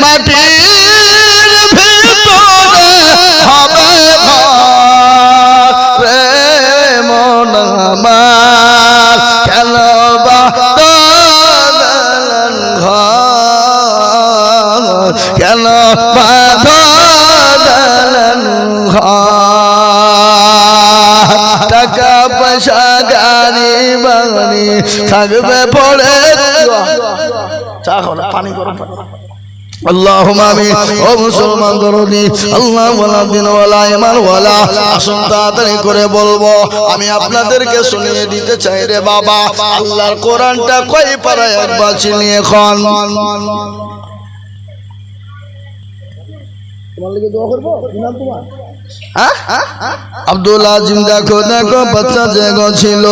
মাটির ভিতরে হবে রে মন আমার কেন বা দোলন ঘর কেন টাকা পয়সা গাড়ি বাড়ি থাকবে পড়ে চা খাও পানি গরম আল্লাহুম্মা আমিন। ও মুসলমান দরদি আল্লাহ ওয়ালা দিন ওয়ালা ইমান ওয়ালা। আসুন তাড়াতাড়ি করে বলব আমি আপনাদেরকে শুনিয়ে দিতে চাই রে বাবা। আল্লাহর কোরআনটা কই পারায় একবার চিনিয়ে খান আব্দুল আজিম দেখো দেখো বাচ্চা ছিল।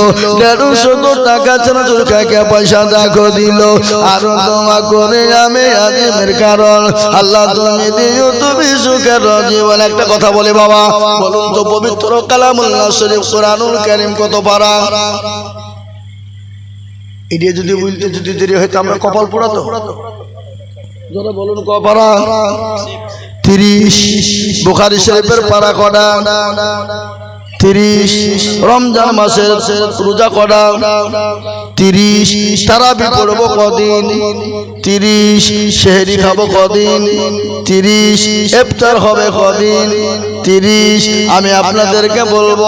টাকা টাকা পয়সা দেখো দিল। আরও তোমা করে আমি কারণ। আল্লাহ তুমি দিও, তুমি সুখের জীবন একটা কথা বলে বাবা, বলুন তো পবিত্র কালামুল্লাহ শরীফ কোরআনুল কারীম কত পারা? এটা যদি বলতে যদি দেরি হয়তো আমরা কপাল পোড়াতো? বলুন কপারা তিরিশ বুখারি শরীফের পারা কটা তিরিশ, রমজান মাসের রোজা কটা তিরিশ, তারাবি পড়ব কদিন। তিরিশ শেহরি খাব কদিন। তিরিশ, ইফতার হবে কদিন। তিরিশ, আমি আপনাদেরকে বলব,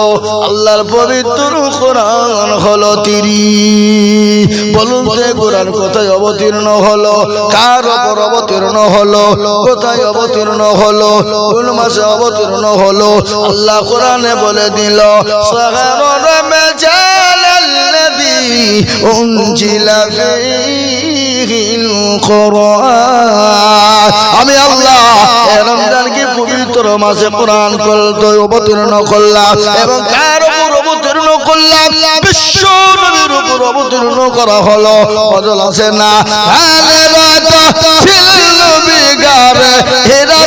আল্লাহর পবিত্র কোরআন হলো তিরিশ। বলুন এই কোরআন কোথায় অবতীর্ণ হলো, কার ওপর অবতীর্ণ হলো, কোথায় অবতীর্ণ হলো, কোন মাসে অবতীর্ণ হলো, আল্লাহ কোরআনে বলে দিল। আমি আল্লাহ রমজানকে পবিত্র মাসে কোরআন করতে অবতীর্ণ করলাম এবং কার উপর অবতীর্ণ করলাম, বিশ্ব নবীর উপর অবতীর্ণ করা হলো। অজল আছে না? হেরা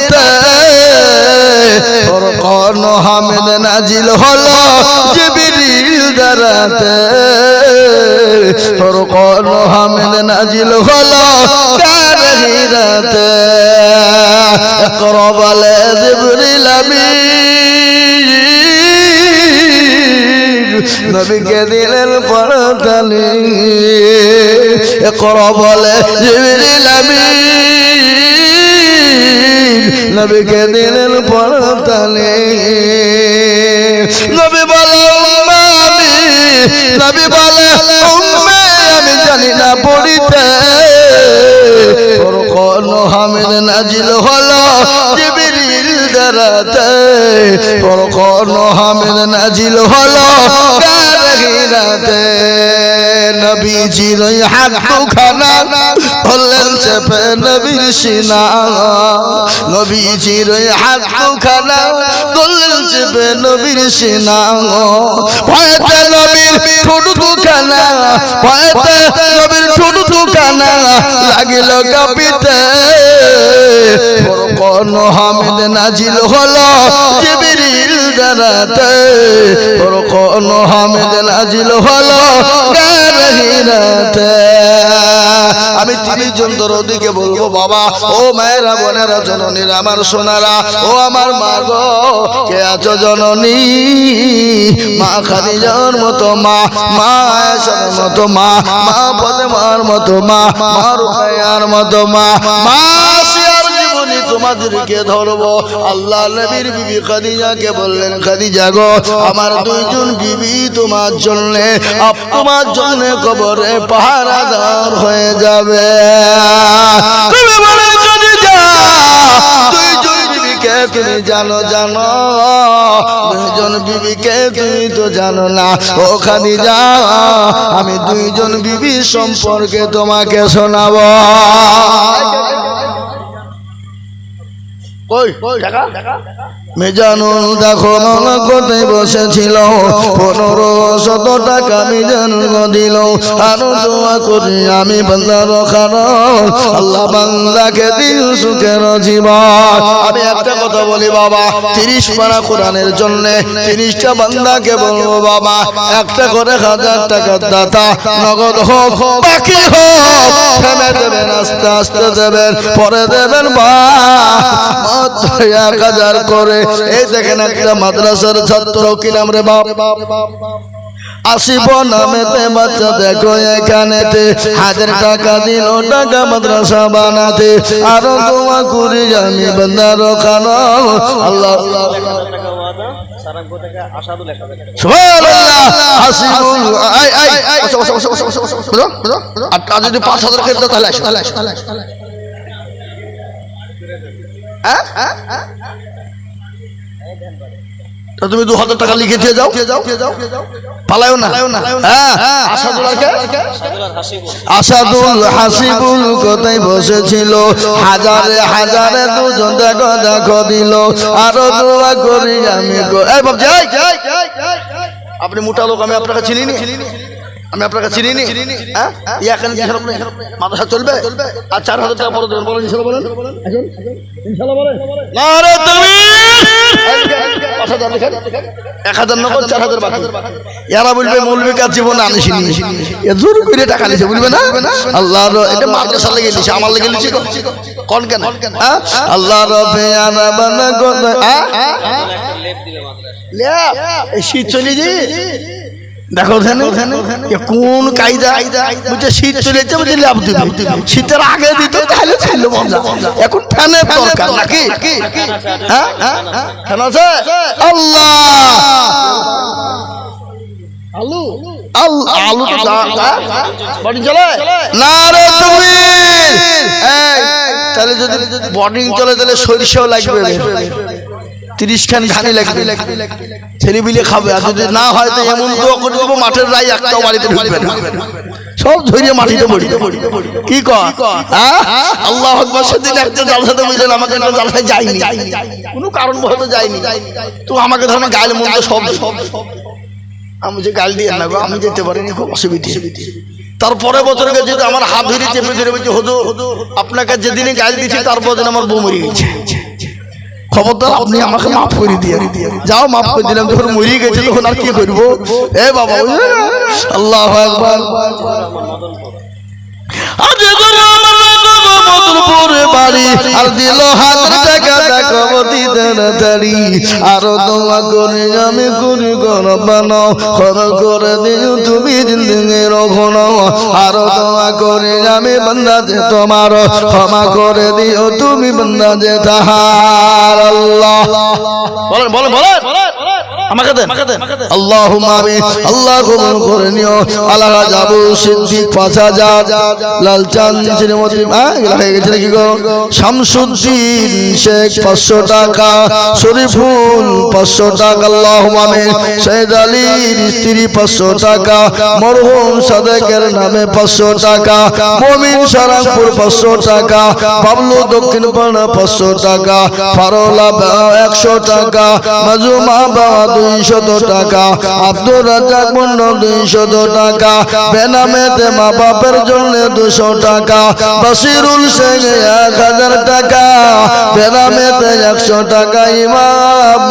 কোন হামেদ নাজিল হলো জিবরিল দারাতে কোন হামেদ নাজিল হলো তার হিরাতে করবালে জিবরিল আমিন, নবীকে দিলেন পরতালি কর বলে জিবরিল আমিন। নবীকে দিলেন পরতালি নবী বলে আমি। নবী বলে আমি জানি না পড়িতে। কোন হামিদ নাজিল হলো জিবরিল দারাতে কোন হামিদ নাজিল হলো গারহিরাতে নবীজির ওই হাত দুখানা হলেন চেপে নবীর সিনা। নবীজির ওই হাত দুখানা দলেন চেপে নবীর সিনা। ভয়তে নবীর ঠোঁট লাগিল কাপিতে কোন হামিদ নাজিল হলো জিবরিল দারাতে কোন হামিদ নাজিল হলো আমি তিরিশ জন দরদিকে বলব, বাবা, ও মায়েরা, বোনেরা, জননীরা, আমার সোনারা, ও আমার মা গো, কে আছো জননী? মা খাদিজার মতো মা মা মতো মা মা ফতেমার মতো মা মা মতো মা মা জীবনী তোমাদেরকে ধরবো। আল্লাহ নবীর বিবি খাদিজাকে বললেন, খাদিজা গো, আমার দুইজন বিবি তোমার জন্য তোমার জন্য কবরে পাহারাদার হয়ে যাবে। তুমি বলে যদি যা দুইজন তুমি জানো জানো। দুইজন বিবিকে তুমি তো জানো না। ও খাদিজা, আমি দুইজন বিবি সম্পর্কে তোমাকে শোনাবো। কই টাকা মেজানুল দেখো কোথায় বসেছিল। পনেরো শত টাকা মেজানুল দিল। আরও দোয়া করি, আমি বান্দার কারণ আল্লাহ বান্দাকে দিল সুখের জীবন। আমি একটা কথা বলি বাবা, তিরিশ পারা কোরআনের জন্য তিরিশটা বান্দাকে বলব বাবা, একটা করে হাজার টাকার দাতা নগদ হোক, বাকি হোক, থেমে দেবেন, আস্তে আস্তে দেবেন, পরে দেবেন বা এক হাজার করে এই দেখেন একটা মাদ্রাসার ছাত্র কি নাম রে বাপ? আসিব নামেতে বাচ্চা দেখো এখানেতে হাজার টাকা দিল টাকা মাদ্রাসা বানাতে। আরও দোয়া করি আমি বন্দার খানো আল্লাহ। যদি পাঁচ হাজার খেতে দাও, তাহলে তুমি দু হাজার টাকা লিখে দিয়ে যাও। পালায়ও না। হ্যাঁ? আসাদুল কে? আসাদুল হাসিবুল কোথায় বসেছিল? হাজারে হাজারে দুজন দেখো দেখো দিল। আরও দোয়া করি আমি। আপনি মোটা লোক আমি আপনাকে চিনি নি আমি আপনাকে চিনি নি হ্যাঁ এখানে? মাদ্রাসা চলবে আর চার হাজার টাকা পরে দেবেন বলেন ইনশাল্লাহ বলেন ইনশাল্লাহ বলেন নারে তাকবীর! পাঁচ হাজার লিখেন। এক হাজার নগদ চার হাজার বাকি এরা বলবে মৌলবী কাজ জীবন আনিসিনি এ জোর করে টাকা নিছে বলবে না আল্লাহ এটা মাদ্রাসা লেগে আমার লেগে লিছে কোন কেন? আল্লাহ রবে আনা বানা কোন? লেপ। এই শীত চলে যে দেখো ওখানে কোন কায়দা? বুঝছে শীত চলে যাচ্ছে বুঝে ল্যাপ দিবে। শীতের আগে দিত তাহলে ছিল মজা। এখন ফ্যানের দরকার নাকি? হ্যাঁ? হ্যাঁ? ফ্যান আছে? আল্লাহ! আলু? আল- আলু তো যা- যা- বডি চলে? না রে তুমি! তাহলে যদি বডিং চলে তাহলে সরিষাও লাগবে ছেলে খাবে, আর মাঠের রায় সব? আল্লাহ আমাকে একটা কোনো কারণ তো আমাকে ধরেন গাইলে মন্দ সব সব। আমি যে গাল দিয়ে না আমি যেতে পারিনি, খুব অসুবিধে। তারপরে বছর গেছে আমার হাত ধরে চেপে ধরে বলছে হদু আপনাকে যেদিনে গাল দিয়েছি, তারপর আমার বউ মরে গেছে। খবরদার আপনি আমাকে মাফ করে দিয়ে যাও মাফ করে দিলাম যখন মরিয়ে গেছে তখন আর কি করব? এ বাবা আল্লাহ একবার আজে মধুরপুরে বাড়ি আর দিল হাজার টাকা দেখো তাড়াতাড়ি আরও দোয়া করে আমি করি খর করে দিও তুমি রঘুনো আরও দোয়া করে আমি বন্দা যে তোমার ক্ষমা করে দিও তুমি বন্দা যে তাহার আল্লাহ। বলেন বলেন বলেন। আমাকে দেন আল্লাহ আমি আল্লাহ কবুল করে নিও। আল্লাহ যাব সিদ্দিক পাঁচ হাজার। শ্রীমতী হ্যাঁ গেছে নাকি গো? শামসুদ্দিন শেখ পাঁচশো টাকা, শরীফুল পাঁচশো টাকা, আল্লাহ আলীর স্ত্রী পাঁচশো টাকা, মরহুম সাদেকের নামে পাঁচশো টাকা, মমিন সারাংপুর পাঁচশো টাকা, বাবলু দক্ষিণ পাড়া পাঁচশো টাকা, ফারোলা একশো টাকা, মাজুমা বাবা দুইশত টাকা, আব্দুর রাজাক মন্ডল দুইশত টাকা বেনামেতে মা বাপের জন্য দুশো টাকা বাসিরুল শেখ এক হাজার টাকা বেনামেতে একশো টাকা ইমাম,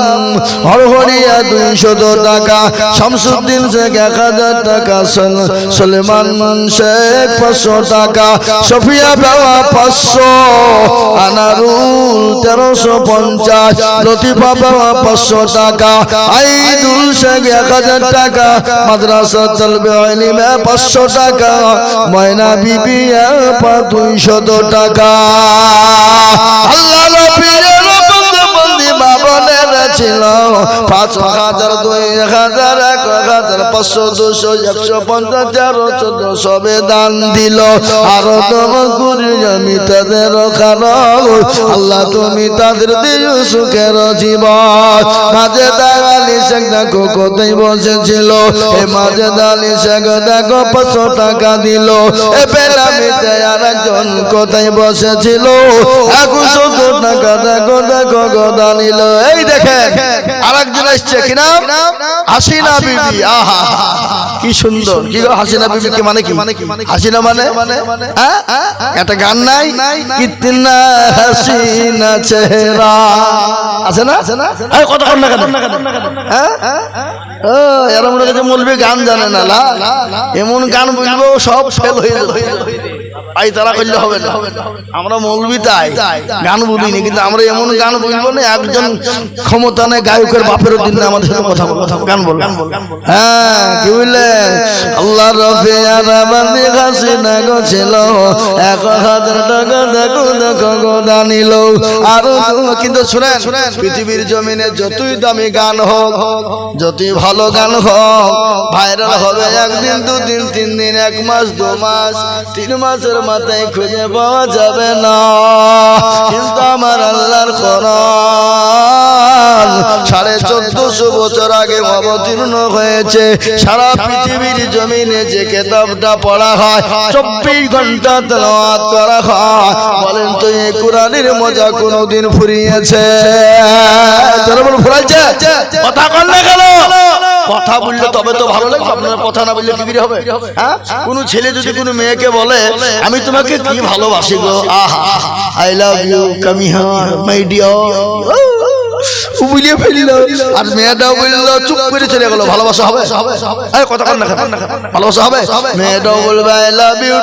হরহরিয়া দুইশত টাকা, শামসুদ্দিন শেখ এক হাজার টাকা, সল- সলেমান শেখ পাঁচশো টাকা, সফিয়া বাবা পাঁচশো, আনারুল তেরোশো পঞ্চাশ, লতিফা বাবা পাঁচশো টাকা, আইদুল শেখ এক হাজার টাকা, মাদ্রাসা চলবে পাঁচশো টাকা, ময়না বিবি দুইশত টাকা ছিল। পাঁচ হাজার, দুই হাজার, এক হাজার, পাঁচশো দুশো একশো, পঞ্চাশ, তেরো, চোদ্দ, সবে দান দিল। আরও গুরি আমি তাদের আল্লাহ, তুমি তাদের দিও সুখের জীবন। মাঝে দাগালি শেখ, দেখো কোথায় বসেছিল। এ মাঝে দালি শেখ, দেখো পাঁচশো টাকা দিল। এ বেলামিতে আর একজন কোথায় বসেছিল? একশো টাকা, দেখো দেখো গোদা নিল এই দেখেন আর একজন এসছে কি নাম? হাসিনা বিবি আহা কি সুন্দর। কি হাসিনা মানে কি? হাসিনা মানে? হ্যাঁ? একটা গান নাই? কিতনা হাসিনা চেহারা। আছে না? হ্যাঁ? ও এরা মনে মলবি গান জানে না এমন গান বুঝব সব ফেল হয়ে যাবে। আই তারা করলে হবে না। আমরা মৌলবি তাই। গান বলিনি কিন্তু আমরা এমন গান বলব না, একজন ক্ষমতা নেই, গায়কের বাপের দিন না আমাদের সাথে কথা গান হ্যাঁ কি বুঝলে আল্লাহ রফে ছিল এক হাজার টাকা দেখো দেখো গো দানিল আর কিন্তু শুনেন, পৃথিবীর জমিনে যতই দামি গান হোক, যতই ভালো গান হোক, ভাইরাল হবে একদিন, দুদিন, তিন দিন, এক মাস, দু মাস, তিন মাসের মাথায় খুঁজে পাওয়া যাবে না। কিন্তু আমার আল্লাহর কোরআন সাড়ে চোদ্দশো বছর আগে অবতীর্ণ হয়েছে। সারা পৃথিবীর জমিনে যে কেতাবটা পড়া হয়, চব্বিশ ঘণ্টা তেলাওয়াত করা হয়। বলেন তো, এই কোরআনের মজা কোনোদিন ফুরিয়েছে? ফুরাইছে? কথা কর না কেন? কথা বললে তবে তো ভালো লাগবে আপনার কথা না বললে কি হবে। হ্যাঁ? কোন ছেলে যদি কোনো মেয়েকে বলে আমি তোমাকে কি ভালোবাসি গো? আহা আই লাভ ইউ কামি হার মাই ডিয়ার বুঝিয়ে ফেলল, আর মেয়েটাও বলল, চুপ করে চলে গেলো, ভালোবাসা হবে? এই কথা ভালোবাসা হবে? মেয়েটাও বলবে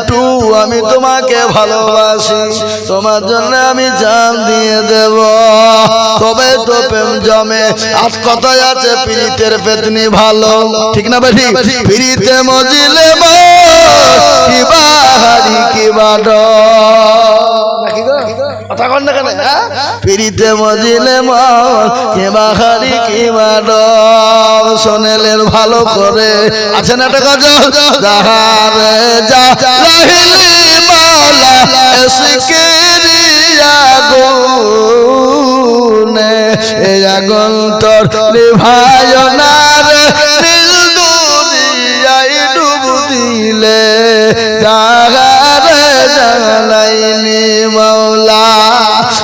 টু আমি তোমাকে ভালোবাসি, তোমার জন্য আমি জান দিয়ে দেব। তবে তো প্রেম জমে আজ কথায় আছে, পীড়িতের পেতনি ভালো। ঠিক না বেঠি? পীড়িতে মজিলে মো কি বাহারি, কি বাডো নাকি গো? কথা হ্যাঁ? পিড়িতে মজিলে মন কে বাহারি কি মাডম সোনেলের ভালো করে আছে না একটা গজল যাহারে যা এসকিরিয়া গুনে এ আগুন দিলে, যাহারে জালাইনি মৌলা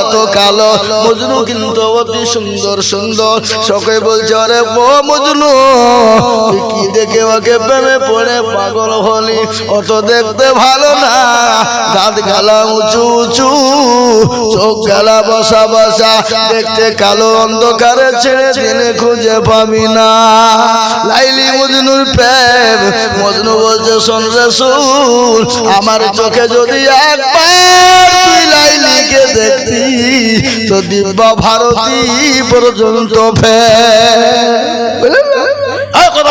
এত কালো। মজনু কিন্তু অতি সুন্দর সুন্দর। সকে বলছে, আরে ও মজনু কি দেখে ওকে প্রেমে পড়ে পাগল হলি? অত দেখতে ভালো না। দাঁত গালা উঁচু উঁচু, চোখ গালা বসা বসা। দেখতে কালো অন্ধকারে ছেড়ে দিলে খুঁজে পাবি না। লাইলি মজনুর প্রেম। মজনু বলছে, শোন রে আমার চোখে যদি একবার তুই লাইলিকে দেখতি তো দিব্যা ভারতী পর্যন্ত ফে কথা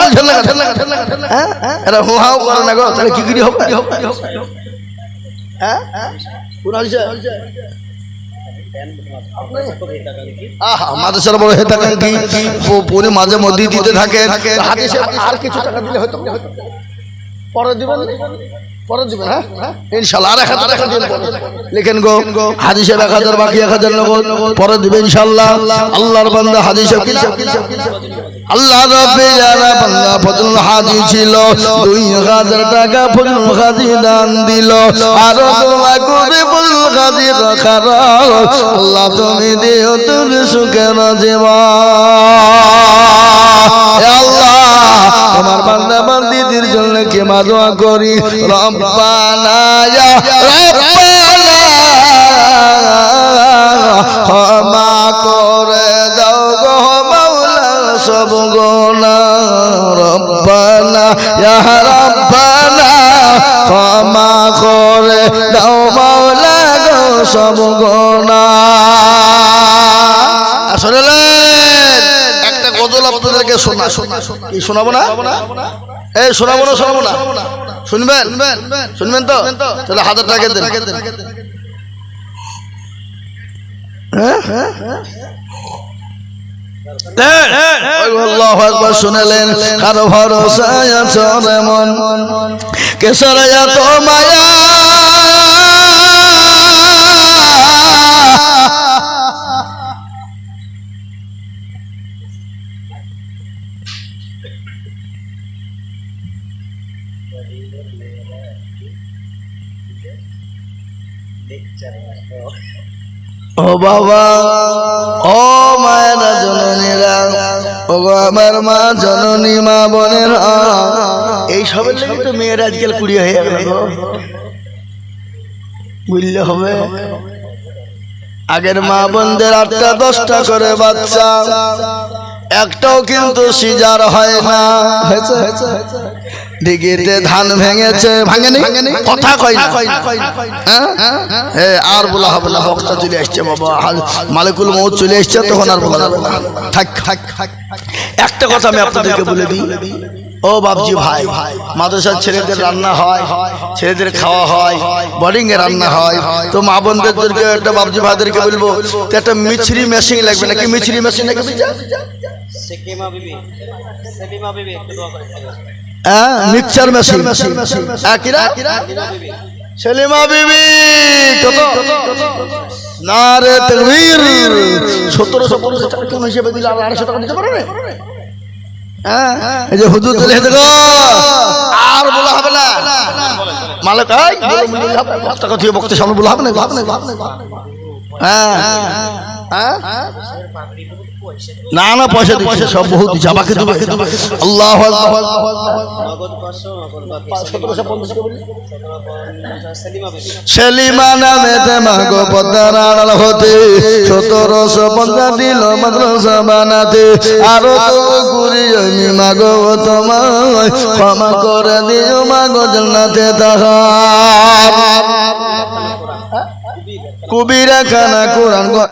হ্যাঁ এরা হুহাও করে না গো তাহলে কি করি হবে? হ্যাঁ কাঙ্কি পরে মাঝে মধ্যে দিতে থাকে আর কিছু টাকা দিলে হয়তো। পরে দিবেন পরে দিবেন হ্যাঁ? ইনশাল্লাহ আর এক হাজার টাকা দিবেন লিখেন গো হাদিসের এক হাজার বাকি এক হাজার নগদ। পরে দিবে ইনশাল্লাহ। আল্লাহর বান্দা হাদিসে আল্লাহ রবে যারা বান্দা ফজল হাজি ছিল। দুই হাজার টাকা ফজল হাজি দান দিল। আর তোমার করে ফজল হাজি রাখার আল্লাহ তুমি দিও তুমি সুখের জীবন তোমার বান্দা বান্দিদের জন্য কে মা দোয়া করি। রব্বানা ক্ষমা করে দাও গো মাওলা সব গোনা রব্বানা রাব্বানা, ক্ষমা করে দাও মাওলা গো সব শোনাবো না? এই শোনাবো না শোনাবো না। শুনবেন? শুনবেন তো? তাহলে হাজার টাকা দেন। শুনেলেন। কারও ভরসায় চলে মন এত বাবা। ও মায়েরা জননীরা ও আমার মা জননী, মা বোনেরা। এই সবের লেগে তো মেয়েরা আজকাল কুড়ি হয়ে গেল। বুঝলে হবে? আগের মা বোনদের আটটা, দশটা করে বাচ্চা। একটাও কিন্তু সিজার হয় না। হয়েছে দিঘিতে ধান ভেঙেছে ভাঙেনি? কথা কয় না। হ্যাঁ? এ, আর বলা হবে না বক্তা চলে আসছে বাবা। মালিকুল মৌত চলে আসছে তখন আর বলা যাবে না। থাক থাক থাক। একটা কথা আমি আপনাদেরকে বলে দিই। ও বাবজি ভাই মাদ্রাসার ছেলেদের রান্না হয় ছেলেদের খাওয়া হয় বোর্ডিং এ রান্না হয়। তো মা বোনদেরকে একটা বাবজি ভাইদেরকে বলব তো একটা মিছরি মেশিন লাগবে নাকি? মিছরি মেশিন লাগবে হ্যাঁ মিক্সচার মেশিন হ্যাঁ কিরা সেলিমা বিবি কত না রে তকবীর সতেরোশো পঞ্চাশ টাকা কেমন হিসেবে দিলে আর আড়াইশো টাকা দিতে পারবে হ্যাঁ এই যে হুজুর চলে গো আর বলা হবে না মালিক বলে পাঁচ টাকা দিয়ে বক্তের সামনে বলা হবে না হবে না হবে হ্যাঁ হ্যাঁ না না পয়সা দিচ্ছে সব বহুত দিচ্ছে আমাকে দেবে। আল্লাহ সেলিমা নামে মাগো পদ্মার আড়াল হতে সতেরোশো পঞ্চাশ দিল মাদ্রাসা বানাতে আরও তো কুড়ি আমি মাগো তোমায় ক্ষমা করে দিও মাগো জান্নাতে কুবিরা খানা কোরআন